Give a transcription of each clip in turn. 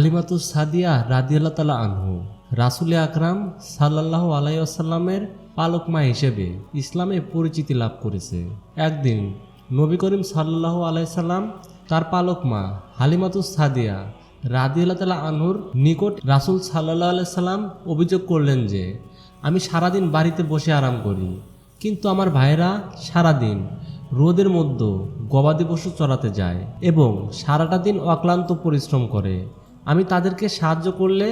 হালিমাতুস সাদিয়া রাদিয়াল্লাহ তালা আনহু, রাসুলে আকরাম সাল্লাহ আলাইসাল্লামের পালক মা হিসেবে ইসলামে পরিচিতি লাভ করেছে। একদিন নবী করিম সাল্লাহ আলাইসাল্লাম তার পালক মা হালিমাতুস সাদিয়া রাদিয়াল্লাহ তালা আনহুর নিকট রাসুল সাল্লাহ আলাইসাল্লাম অভিযোগ করলেন যে, আমি সারাদিন বাড়িতে বসে আরাম করি, কিন্তু আমার ভাইয়েরা সারাদিন রোদের মধ্যে গবাদি পশু চড়াতে যায় এবং সারাটা দিন অক্লান্ত পরিশ্রম করে। তাদেরকে সাহায্য করলে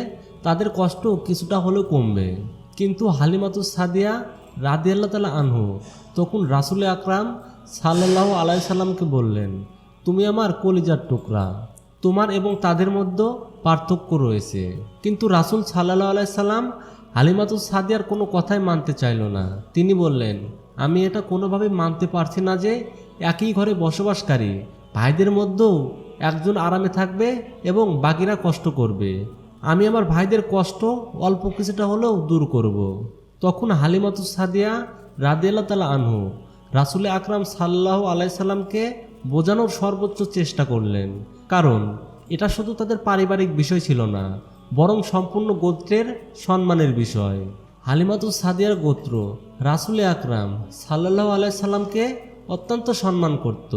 তাদের কষ্ট কিছুটা হলেও কমবে। কিন্তু হালিমাতুস সাদিয়া রাদি আল্লাহ তালা আনহু তখন রাসুলে আকরাম সাল্লাহ আলাই সাল্লামকে বললেন, তুমি আমার কলিজার টুকরা। তোমার এবং তাদের মধ্যে পার্থক্য রয়েছে। কিন্তু রাসুল সাল্লাহ আলাইসাল্লাম হালিমাতুস সাদিয়ার কোনো কথাই মানতে চাইল না। তিনি বললেন, আমি এটা কোনোভাবে মানতে পারছি না যে একই ঘরে বসবাসকারী, ভাইদের মধ্যেও একজন আরামে থাকবে এবং বাকিরা কষ্ট করবে। আমি আমার ভাইদের কষ্ট অল্প কিছুটা হলেও দূর করব। তখন হালিমাতুস সাদিয়া রাদিয়াল্লাহ তালা আনহু রাসুলে আকরাম সাল্লাহ আলাইসাল্লামকে বোঝানোর সর্বোচ্চ চেষ্টা করলেন। কারণ এটা শুধু তাদের পারিবারিক বিষয় ছিল না, বরং সম্পূর্ণ গোত্রের সম্মানের বিষয়। হালিমাতুস সাদিয়ার গোত্র রাসুলে আকরাম সাল্লাহ আলাইসাল্লামকে অত্যন্ত সম্মান করত।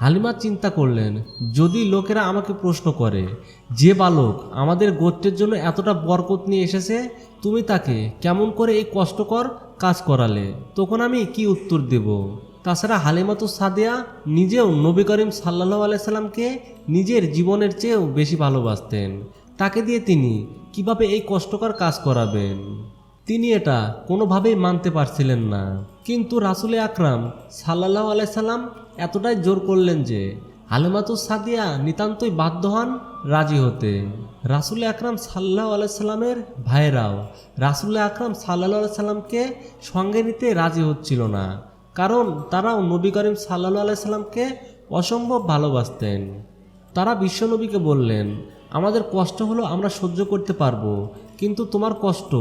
হালিমা চিন্তা করলেন, যদি লোকেরা আমাকে প্রশ্ন করে, যে বালক আমাদের গোত্রের জন্য এতটা বরকত নিয়ে এসেছে, তুমি তাকে কেমন করে এই কষ্টকর কাজ করালে? তখন আমি কি উত্তর দেব? তাছাড়া হালিমাতু সাদিয়া নিজেও নবী করিম সাল্লাহ আলাইসাল্লামকে নিজের জীবনের চেয়েও বেশি ভালোবাসতেন। তাকে দিয়ে তিনি কীভাবে এই কষ্টকর কাজ করাবেন? তিনি এটা কোনোভাবেই মানতে পারছিলেন না। কিন্তু রাসুলে আকরাম সাল্লাহ আলাইসাল্লাম এতটাই জোর করলেন যে হালেমাতু সাদিয়া নিতান্তই বাধ্য হন রাজি হতে। রাসুল আকরাম সাল্লাহ আলাইসাল্লামের ভাইয়েরাও রাসুল আকরাম সাল্লাহ আলাইসাল্লামকে সঙ্গে নিতে রাজি হচ্ছিল না, কারণ তারাও নবী করিম সাল্লাহ আলাইসাল্লামকে অসম্ভব ভালোবাসতেন। তারা বিশ্বনবীকে বললেন, আমাদের কষ্ট হলো আমরা সহ্য করতে পারব, কিন্তু তোমার কষ্ট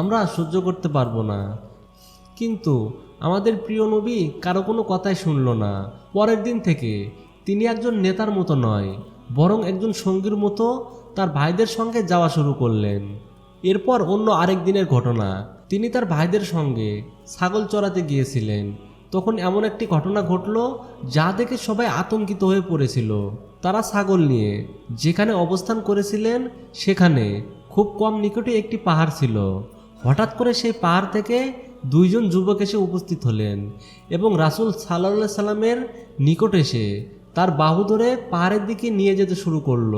আমরা সহ্য করতে পারব না। কিন্তু আমাদের প্রিয় নবী কারও কোনো কথাই শুনল না। পরের দিন থেকে তিনি একজন নেতার মতো নয়, বরং একজন সঙ্গীর মতো তার ভাইদের সঙ্গে যাওয়া শুরু করলেন। এরপর অন্য আরেক দিনের ঘটনা, তিনি তার ভাইদের সঙ্গে ছাগল চড়াতে গিয়েছিলেন। তখন এমন একটি ঘটনা ঘটল যা দেখে সবাই আতঙ্কিত হয়ে পড়েছিল। তারা ছাগল নিয়ে যেখানে অবস্থান করেছিলেন, সেখানে খুব কম নিকটে একটি পাহাড় ছিল। হঠাৎ করে সেই পাহাড় থেকে দুইজন যুবক এসে উপস্থিত হলেন এবং রাসুল সাল্লাহ সাল্লামের নিকট এসে তার বাহু ধরে পাহাড়ের দিকে নিয়ে যেতে শুরু করল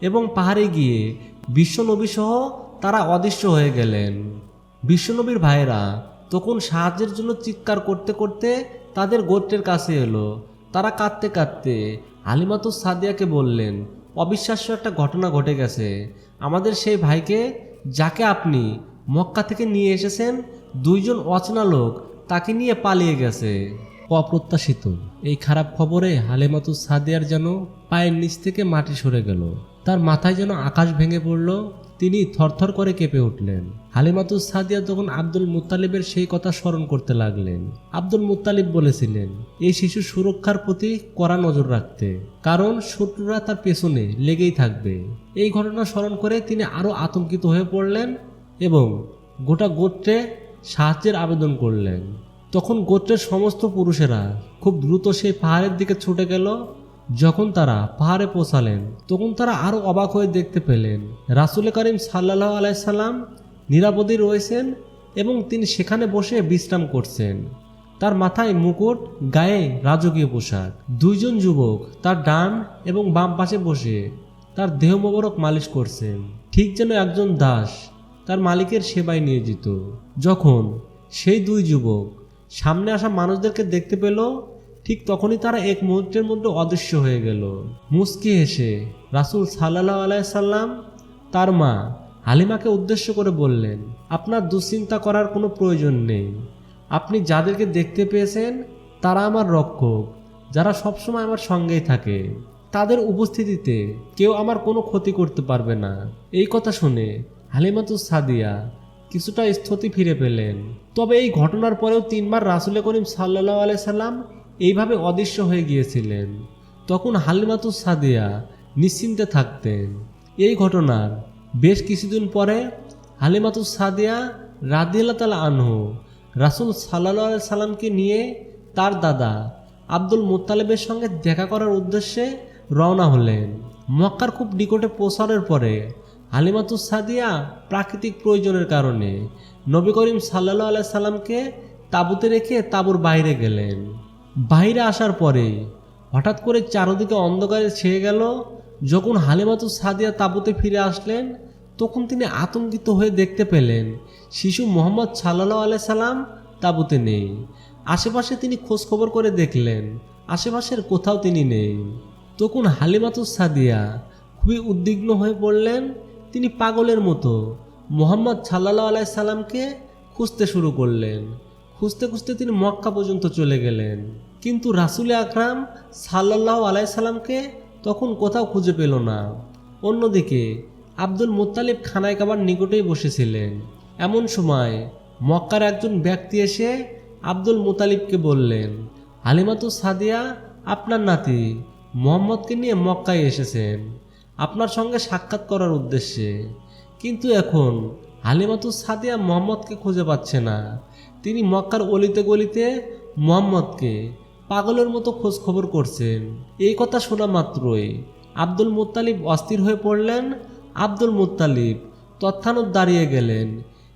এবং পাহাড়ে গিয়ে বিশ্বনবী সহ তারা অদৃশ্য হয়ে গেলেন। বিশ্বনবীর ভাইয়েরা তখন সাহায্যের জন্য চিৎকার করতে করতে তাদের গোত্রের কাছে এলো। তারা কাঁদতে কাঁদতে হালিমাতুস সাদিয়াকে বললেন, অবিশ্বাস্য একটা ঘটনা ঘটে গেছে। আমাদের সেই ভাইকে যাকে আপনি মক্কা থেকে নিয়ে এসেছেন দুইজন অচেনা লোক তাকে নিয়ে পালিয়ে গেছে। অপ্রত্যাশিত। এই খারাপ খবরে হালেমাতু সাদিয়ার যেন পায়ের নিচ থেকে মাটি সরে গেল। তার মাথায় যেন আকাশ ভেঙে পড়ল। তিনি থরথর করে কেঁপে উঠলেন। হালিমাতু সাদিয়া তখন আব্দুল মুত্তালিবের সেই কথা স্মরণ করতে লাগলেন। আব্দুল মুত্তালিব বলেছিলেন, এই শিশু সুরক্ষার প্রতি কড়া নজর রাখতে। কারণ শত্রুরা তার পেছনে লেগেই থাকবে। এই ঘটনা স্মরণ করে তিনি আরও আতঙ্কিত হয়ে পড়লেন এবং গোটা গোত্রে সাহায্যের আবেদন করলেন। তখন গোত্রের সমস্ত পুরুষেরা খুব দ্রুত সেই পাহাড়ের দিকে ছুটে গেল। যখন তারা পাহাড়ে পৌঁছালেন, তখন তারা আরও অবাক হয়ে দেখতে পেলেন, রাসুল করিম সাল্লাহ আলাইসাল্লাম নিরাপদে রয়েছেন এবং তিনি সেখানে বসে বিশ্রাম করছেন। তার মাথায় মুকুট, গায়ে রাজকীয় পোশাক। দুইজন যুবক তার ডান এবং বাম পাশে বসে তার দেহ মোবারক মালিশ করছেন। ঠিক যেন একজন দাস তার মালিকের সেবায় নিয়োজিত। যখন সেই দুই যুবক সামনে আসা মানুষদেরকে দেখতে পেল, ঠিক তখনই তারা এক মুহূর্তের মধ্যে অদৃশ্য হয়ে গেল। মুস্কি হেসে রাসুল সাল্লাহ আলাইসাল্লাম তার মা হালিমাকে উদ্দেশ্য করে বললেন, আপনার দুশ্চিন্তা করার কোনো প্রয়োজন নেই। আপনি যাদেরকে দেখতে পেয়েছেন, তারা আমার রক্ষক, যারা সবসময় আমার সঙ্গেই থাকে। তাদের উপস্থিতিতে কেউ আমার কোনো ক্ষতি করতে পারবে না। এই কথা শুনে হালিমাতুস সাদিয়া কিছুটা স্থতি ফিরে পেলেন। তবে এই ঘটনার পরেও তিনবার রাসুলে করিম সাল্লাহ সাল্লাম এইভাবে অদৃশ্য হয়ে গিয়েছিলেন। তখন হালিমাতুস সাদিয়া নিশ্চিন্তে থাকতেন। এই ঘটনার বেশ কিছুদিন পরে হালিমাতুস সাদিয়া রাদিয়াল্লাহ তালা আনহু রাসুল সাল্লাহ সাল্লামকে নিয়ে তার দাদা আব্দুল মুত্তালেবের সঙ্গে দেখা করার উদ্দেশ্যে রওনা হলেন। মক্কার খুব নিকটে পৌঁছানোর পরে হালিমাতুস সাদিয়া প্রাকৃতিক প্রয়োজনের কারণে নবী করিম সাল্লাহ আলাই সাল্লামকে তাঁবুতে রেখে তাঁবুর বাইরে গেলেন। বাইরে আসার পরে হঠাৎ করে চারদিকে অন্ধকারে ছেয়ে গেল। যখন হালিমাতুস সাদিয়া তাঁবুতে ফিরে আসলেন, তখন তিনি আতঙ্কিত হয়ে দেখতে পেলেন, শিশু মোহাম্মদ সাল্লাহ আলাই সাল্লাম তাঁবুতে নেই। আশেপাশে তিনি খোঁজখবর করে দেখলেন, আশেপাশের কোথাও তিনি নেই। তখন হালিমাতুস সাদিয়া খুবই উদ্বিগ্ন হয়ে পড়লেন। তিনি পাগলের মতো। মোহাম্মদ সাল্লাহ আলাই সাল্লামকে খুঁজতে শুরু করলেন। খুঁজতে খুঁজতে তিনি মক্কা পর্যন্ত চলে গেলেন। কিন্তু রাসুল আকরাম সাল্লাহ আলাই সাল্লামকে তখন কোথাও খুঁজে পেল না। অন্যদিকে আব্দুল মুত্তালিব খানায় কাবার নিকটেই বসেছিলেন। এমন সময় মক্কার একজন ব্যক্তি এসে আব্দুল মুতালিবকে বললেন হালিমাতু সাদিয়া, আপনার নাতি মোহাম্মদকে নিয়ে মক্কায় এসেছেন। আপনার সঙ্গে সাক্ষাৎ করার উদ্দেশ্যে। কিন্তু এখন হালিমাতু সাদিয়া মোহাম্মদকে খুঁজে পাচ্ছে না। তিনি মক্কার অলিতে গলিতে মোহাম্মদকে পাগলের মতো খোঁজ খবর করছেন। এই কথা শোনা মাত্রই আব্দুল মুত্তালিব অস্থির হয়ে পড়লেন। আব্দুল মুত্তালিব তৎক্ষণাৎ দাঁড়িয়ে গেলেন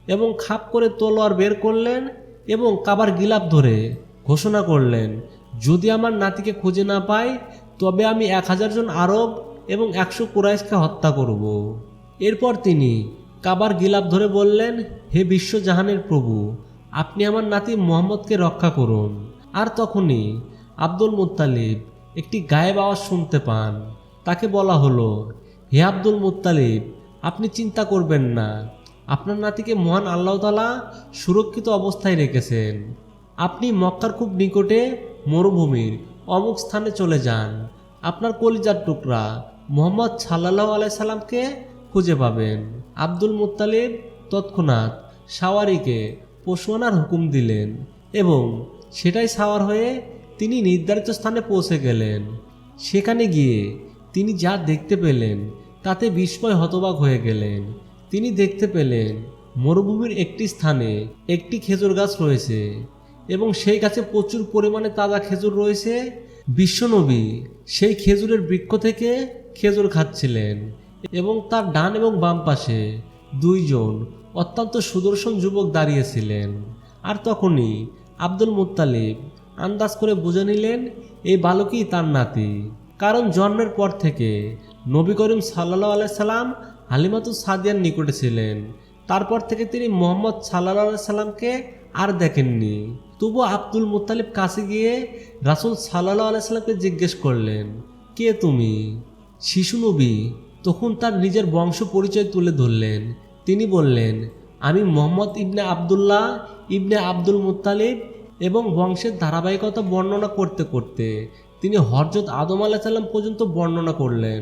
এবং খাপ করে তলোয়ার বের করলেন এবং কাবার গিলাপ ধরে ঘোষণা করলেন, যদি আমার নাতিকে খুঁজে না পাই, তবে আমি এক হাজার জন আরব এবং একশো কুরাইশকে হত্যা করব। এরপর তিনি কাবার গিলাপ ধরে বললেন, হে বিশ্বজাহানের প্রভু, আপনি আমার নাতি মোহাম্মদকে রক্ষা করুন। আর তখনই আব্দুল মুত্তালিব একটি গায়েব আওয়াজ শুনতে পান। তাকে বলা হলো, হে আব্দুল মুত্তালিব, আপনি চিন্তা করবেন না। আপনার নাতিকে মহান আল্লাহ তালা সুরক্ষিত অবস্থায় রেখেছেন। আপনি মক্কার খুব নিকটে মরুভূমির অমুক স্থানে চলে যান। আপনার কলিজার টুকরা মোহাম্মদ সাল্লাহ আলাইসাল্লামকে খুঁজে পাবেন। আব্দুল মুত্তালিব তৎক্ষণাৎ সাওয়ারিকে পশু আনার হুকুম দিলেন এবং সেটাই সাওয়ার হয়ে তিনি নির্ধারিত স্থানে পৌঁছে গেলেন। সেখানে গিয়ে তিনি যা দেখতে পেলেন তাতে বিস্ময় হতবাক হয়ে গেলেন। তিনি দেখতে পেলেন মরুভূমির একটি স্থানে একটি খেজুর গাছ রয়েছে এবং সেই গাছে প্রচুর পরিমাণে তাজা খেজুর রয়েছে। বিশ্বনবী সেই খেজুরের বৃক্ষ থেকে খেজুর খাচ্ছিলেন এবং তার ডান এবং বাম পাশে দুইজন অত্যন্ত সুদর্শন যুবক দাঁড়িয়েছিলেন। আর তখনই আব্দুল মুত্তালিব আন্দাজ করে বুঝে নিলেন, এই বালকই তার নাতি। কারণ জন্মের পর থেকে নবী করিম সাল্লাহ আলাইসাল্লাম হালিমাতু সাদিয়ার নিকটে ছিলেন। তারপর থেকে তিনি মোহাম্মদ সাল্লাহ সাল্লামকে আর দেখেননি। তবু আব্দুল মুত্তালিব কাছে গিয়ে রাসুল সাল্লাহ আলাইসাল্লামকে জিজ্ঞেস করলেন, কে তুমি? শিশু নবী তখন তার নিজের বংশ পরিচয় তুলে ধরলেন। তিনি বললেন, আমি মোহাম্মদ ইবনে আবদুল্লাহ, ইবনে আব্দুল মুতালিব এবং বংশের ধারাবাহিকতা বর্ণনা করতে করতে তিনি হরজত আদম আলাহিসাল্লাম পর্যন্ত বর্ণনা করলেন।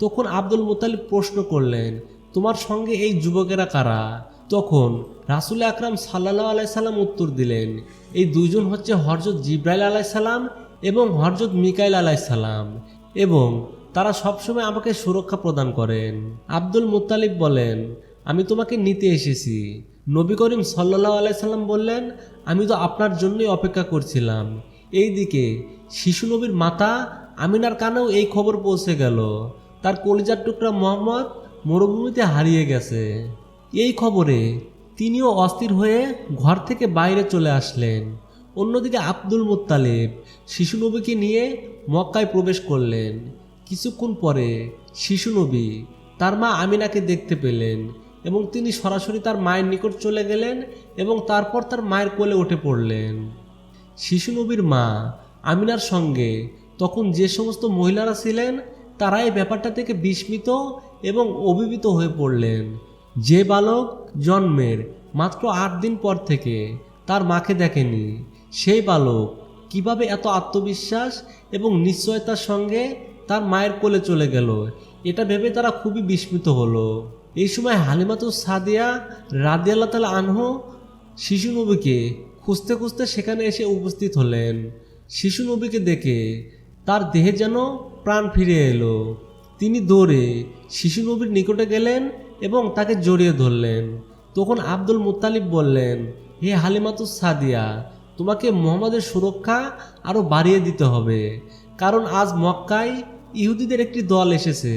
তখন আব্দুল মুতালিব প্রশ্ন করলেন, তোমার সঙ্গে এই যুবকেরা কারা? তখন রাসুল আকরাম সাল্লাহ আলাইসাল্লাম উত্তর দিলেন, এই দুইজন হচ্ছে হরজত জিব্রাইল আলাইসাল্লাম এবং হরজত মিকাইল আলাইসাল্লাম এবং তারা সবসময় আমাকে সুরক্ষা প্রদান করেন। আব্দুল মুতালিব বলেন, আমি তোমাকে নিতে এসেছি। নবী করিম সাল্লাহ আলাইসাল্লাম বললেন, আমি তো আপনার জন্যই অপেক্ষা করছিলাম। এইদিকে শিশু নবীর মাতা আমিনার কানেও এই খবর পৌঁছে গেল। তার কলিজার টুকরা মোহাম্মদ মরুভূমিতে হারিয়ে গেছে। এই খবরে তিনিও অস্থির হয়ে ঘর থেকে বাইরে চলে আসলেন। অন্যদিকে আব্দুল মুত্তালেব শিশু নবীকে নিয়ে মক্কায় প্রবেশ করলেন। কিছুক্ষণ পরে শিশু নবী তার মা আমিনাকে দেখতে পেলেন এবং তিনি সরাসরি তার মায়ের নিকট চলে গেলেন এবং তারপর তার মায়ের কোলে উঠে পড়লেন। শিশু নবীর মা আমিনার সঙ্গে তখন যে সমস্ত মহিলারা ছিলেন তারা এই ব্যাপারটা থেকে বিস্মিত এবং অভিভূত হয়ে পড়লেন। যে বালক জন্মের মাত্র আট দিন পর থেকে তার মাকে দেখেনি, সেই বালক কীভাবে এত আত্মবিশ্বাস এবং নিশ্চয়তার সঙ্গে তার মায়ের কোলে চলে গেল। এটা ভেবে তারা খুবই বিস্মিত হলো। এই সময় হালিমাতু সাদিয়া রাদিয়াল্লাহ তালা আনহু শিশু নবীকে খুঁজতে খুঁজতে সেখানে এসে উপস্থিত হলেন। শিশু নবীকে দেখে তার দেহে যেন প্রাণ ফিরে এলো। তিনি দৌড়ে শিশু নবীর নিকটে গেলেন এবং তাকে জড়িয়ে ধরলেন। তখন আব্দুল মুত্তালিব বললেন, হে হালিমাতুস সাদিয়া, তোমাকে মোহাম্মদের সুরক্ষা আরও বাড়িয়ে দিতে হবে। কারণ আজ মক্কায় ইহুদিদের একটি দল এসেছে।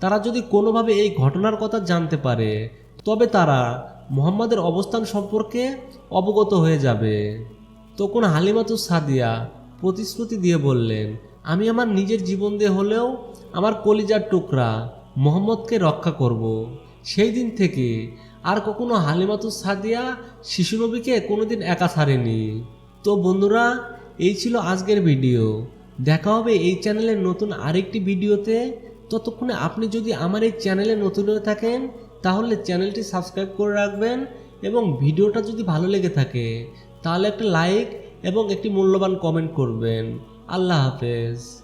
তারা যদি কোনোভাবে এই ঘটনার কথা জানতে পারে, তবে তারা মোহাম্মদের অবস্থান সম্পর্কে অবগত হয়ে যাবে। তখন হালিমাতুস সাদিয়া প্রতিশ্রুতি দিয়ে বললেন, আমি আমার নিজের জীবন দিয়ে হলেও আমার কলিজার টুকরা মোহাম্মদকে রক্ষা করব। সেই দিন থেকে আর কখনো হালিমাতুস সাদিয়া শিশু নবীকে কোনোদিন একা ছাড়েনি। তো বন্ধুরা, এই ছিল আজকের ভিডিও। দেখা হবে এই চ্যানেলের নতুন আরেকটি ভিডিওতে। ততক্ষণে আপনি যদি আমার এই চ্যানেলে নতুন হয়ে থাকেন, তাহলে চ্যানেলটি সাবস্ক্রাইব করে রাখবেন এবং ভিডিওটা যদি ভালো লেগে থাকে, তাহলে একটা লাইক এবং একটি মূল্যবান কমেন্ট করবেন। আল্লাহ হাফেজ।